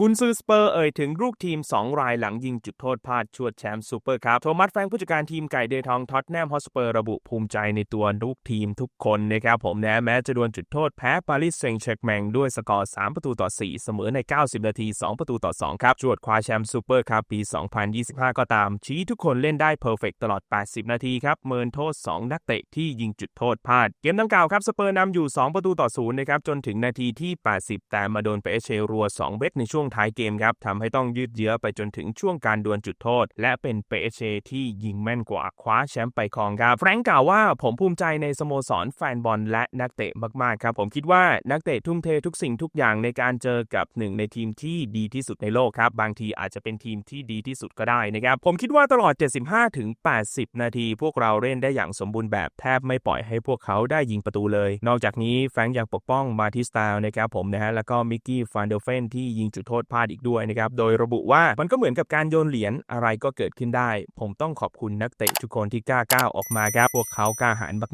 กุนซือสเปอร์เอ่ยถึงลูกทีม 2 รายหลังยิงจุดโทษพลาดชวดแชมป์ซูเปอร์ครับ โทมัสแฟงผู้จัดการทีมไก่เดทองท็อตแนมฮอสเปอร์ระบุภูมิใจในตัวลูกทีมทุกคนนะครับผมนะแม้จะดวลจุดโทษแพ้ปารีสเซงต์แชร์กแมงด้วยสกอร์ 3 ประตูต่อ 4 เสมอใน 90 นาที 2 ประตูต่อ 2 ครับจวดคว้าแชมป์ซูเปอร์ครับปี 2025 ก็ตาม ชี้ทุกคนเล่นได้เพอร์เฟกตลอด 80 นาทีครับเมินโทษ 2 นักเตะที่ยิงจุดโทษพลาด เกมดังกล่าวครับสเปอร์นำอยู่ 2 ประตูต่อ0นะครับจนถึงนาทีที่ 80 แต่มาโดนเปเชรัว 2 เบ็ดในช่วงท้ายเกมครับทำให้ต้องยืดเยื้อไปจนถึงช่วงการดวลจุดโทษ และเป็นเปเชที่ยิงแม่นกว่าคว้าแชมป์ไปครองครับแฟรงก์กล่าวว่าผมภูมิใจในสโมสรแฟนบอลและนักเตะมากๆครับ ผมคิดว่านักเตะทุ่มเททุกสิ่งทุกอย่างในการเจอกับหนึ่งในทีมที่ดีที่สุดในโลกครับ บางทีอาจจะเป็นทีมที่ดีที่สุดก็ได้นะครับ ผมคิดว่าตลอด 75 ถึง 80 นาที พวกเราเล่นได้อย่างสมบูรณ์แบบแทบไม่ปล่อยให้พวกเขาได้ยิงประตูเลย นอกจากนี้แฟรงก์ยังปกป้องมาทิสตาลนะครับผมนะฮะแล้วก็มิกกี้ฟานเดลเฟนที่ยิงจุดโทษพลาดอีกด้วยนะครับ โดยระบุว่ามันก็เหมือนกับการโยนเหรียญอะไรก็เกิดขึ้นได้ ผมต้องขอบคุณนักเตะทุกคนที่กล้าก้าวออกมาครับ พวกเขากล้าหาญมาก